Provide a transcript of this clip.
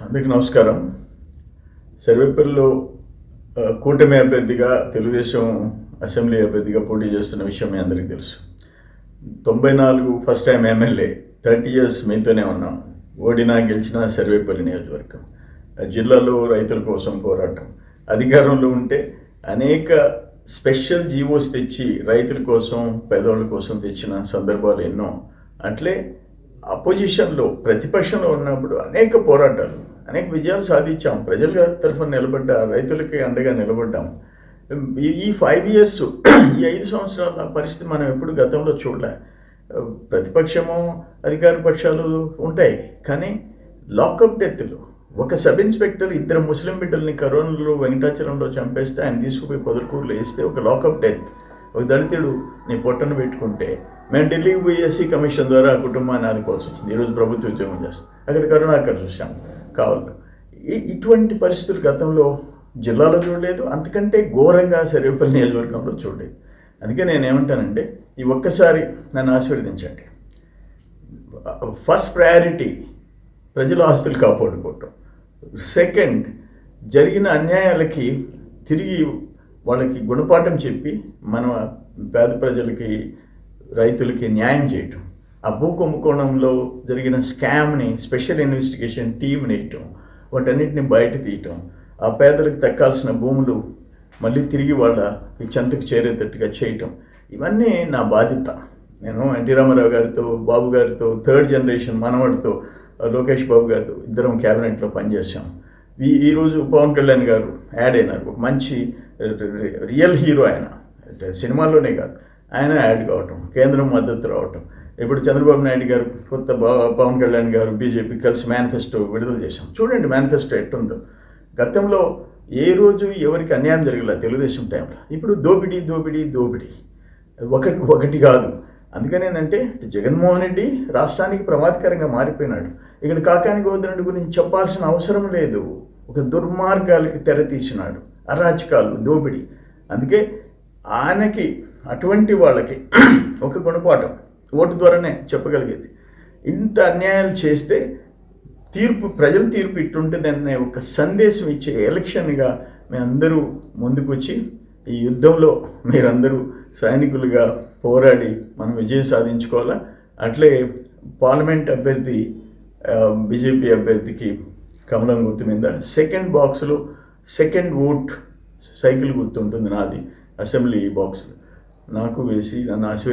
అందరికి నమస్కారం. సర్వేపల్లిలో కూటమి అభ్యర్థిగా తెలుగుదేశం అసెంబ్లీ అభ్యర్థిగా పోటీ చేస్తున్న విషయం మీ అందరికీ తెలుసు. తొంభై నాలుగు first time MLA thirty years మీతోనే ఉన్నాం. ఓడినా గెలిచిన సర్వేపల్లి నియోజకవర్గం. జిల్లాలో రైతుల కోసం పోరాటం. అధికారంలో ఉంటే అనేక స్పెషల్ జీవోస్ తెచ్చి రైతుల కోసం పేదవాళ్ళ కోసం తెచ్చిన సందర్భాలు ఎన్నో. అట్లే అపోజిషన్లో ప్రతిపక్షంలో ఉన్నప్పుడు అనేక పోరాటాలు అనేక విజయాలు సాధించాం. ప్రజల తరఫున నిలబడ్డా రైతులకి అండగా నిలబడ్డాం. ఈ- ఈ ఫైవ్ ఇయర్స్ ఈ ఐదు సంవత్సరాల పరిస్థితి మనం ఎప్పుడు గతంలో చూడలే. ప్రతిపక్షము అధికార పక్షాలు ఉంటాయి కానీ లాకప్ డెత్లు ఒక సబ్ ఇన్స్పెక్టర్ ఇద్దరు ముస్లిం బిడ్డల్ని కరోనాలో వెంకటాచలంలో చంపేస్తే ఆయన తీసుకుపోయి పొదలకూరులో వేస్తే ఒక లాకప్ డెత్. ఒక దళితుడు నీ పొట్టను పెట్టుకుంటే మేము ఢిల్లీకి పోయేసి కమిషన్ ద్వారా ఆ కుటుంబాన్ని ఆదుకోవాల్సి వచ్చింది. ఈరోజు ప్రభుత్వ ఉద్యోగం చేస్తుంది. అక్కడ కరుణాకర్ చూసాం కావాలి ఇటువంటి పరిస్థితులు గతంలో జిల్లాలో చూడలేదు అంతకంటే ఘోరంగా సర్వేపల్లి నియోజకవర్గంలో చూడలేదు. అందుకే నేను ఏమంటానంటే ఈ ఒక్కసారి నన్ను ఆశీర్వదించండి. ఫస్ట్ ప్రయారిటీ ప్రజల ఆస్తులు కాపాడుకోవటం. సెకండ్ జరిగిన అన్యాయాలకి తిరిగి వాళ్ళకి గుణపాఠం చెప్పి మన పేద ప్రజలకి రైతులకి న్యాయం చేయటం. ఆ భూ కుంభకోణంలో జరిగిన స్కామ్ని స్పెషల్ ఇన్వెస్టిగేషన్ టీం వేయటం వాటన్నిటిని బయట తీయటం. ఆ పేదలకు దక్కాల్సిన భూములు మళ్ళీ తిరిగి వాళ్ళకి చెంతకు చేరేటట్టుగా చేయటం. ఇవన్నీ నా బాధ్యత. నేను ఎన్టీ రామారావు గారితో బాబు గారితో థర్డ్ జనరేషన్ మనవాడితో లోకేష్ బాబు గారితో ఇద్దరం క్యాబినెట్లో పనిచేసాం ఈ ఈరోజు పవన్ కళ్యాణ్ గారు యాడ్ అయినారు. ఒక మంచి రియల్ హీరో ఆయన. సినిమాల్లోనే కాదు. ఆయన యాడ్ కావటం కేంద్రం మద్దతు రావటం. ఇప్పుడు చంద్రబాబు నాయుడు గారు కొత్త పవన్ కళ్యాణ్ గారు బీజేపీ కలిసి మేనిఫెస్టో విడుదల చేశాం. చూడండి మేనిఫెస్టో ఎట్టుందో. గతంలో ఏ రోజు ఎవరికి అన్యాయం జరగలేదు తెలుగుదేశం టైంలో? ఇప్పుడు దోపిడీ దోపిడీ దోపిడీ. ఒకటి ఒకటి కాదు. అందుకని ఏంటంటే జగన్మోహన్ రెడ్డి రాష్ట్రానికి ప్రమాదకరంగా మారిపోయినాడు. ఇక్కడ కాకాని గోవర్ధనుడి గురించి చెప్పాల్సిన అవసరం లేదు. ఒక దుర్మార్గాలకి తెర తీసినాడు అరాచకాలు దోపిడీ. అందుకే ఆయనకి అటువంటి వాళ్ళకి ఒక గుణపాఠం ఓటు ద్వారానే చెప్పగలిగేది. ఇంత అన్యాయాలు చేస్తే తీర్పు ప్రజల తీర్పు ఇట్టుంటుందనే ఒక సందేశం ఇచ్చే ఎలక్షన్గా మేమందరూ ముందుకొచ్చి ఈ యుద్ధంలో మీరందరూ సైనికులుగా పోరాడి మనం విజయం సాధించుకోవాలా? అట్లే పార్లమెంట్ అభ్యర్థి బీజేపీ అభ్యర్థికి కమలం గుర్తు మీద సెకండ్ బాక్స్లో సెకండ్ ఓట్ సైకిల్ గుర్తు ఉంటుంది నాది. అసెంబ్లీ బాక్స్ నాకు వేసి నన్ను ఆశీర్వదించి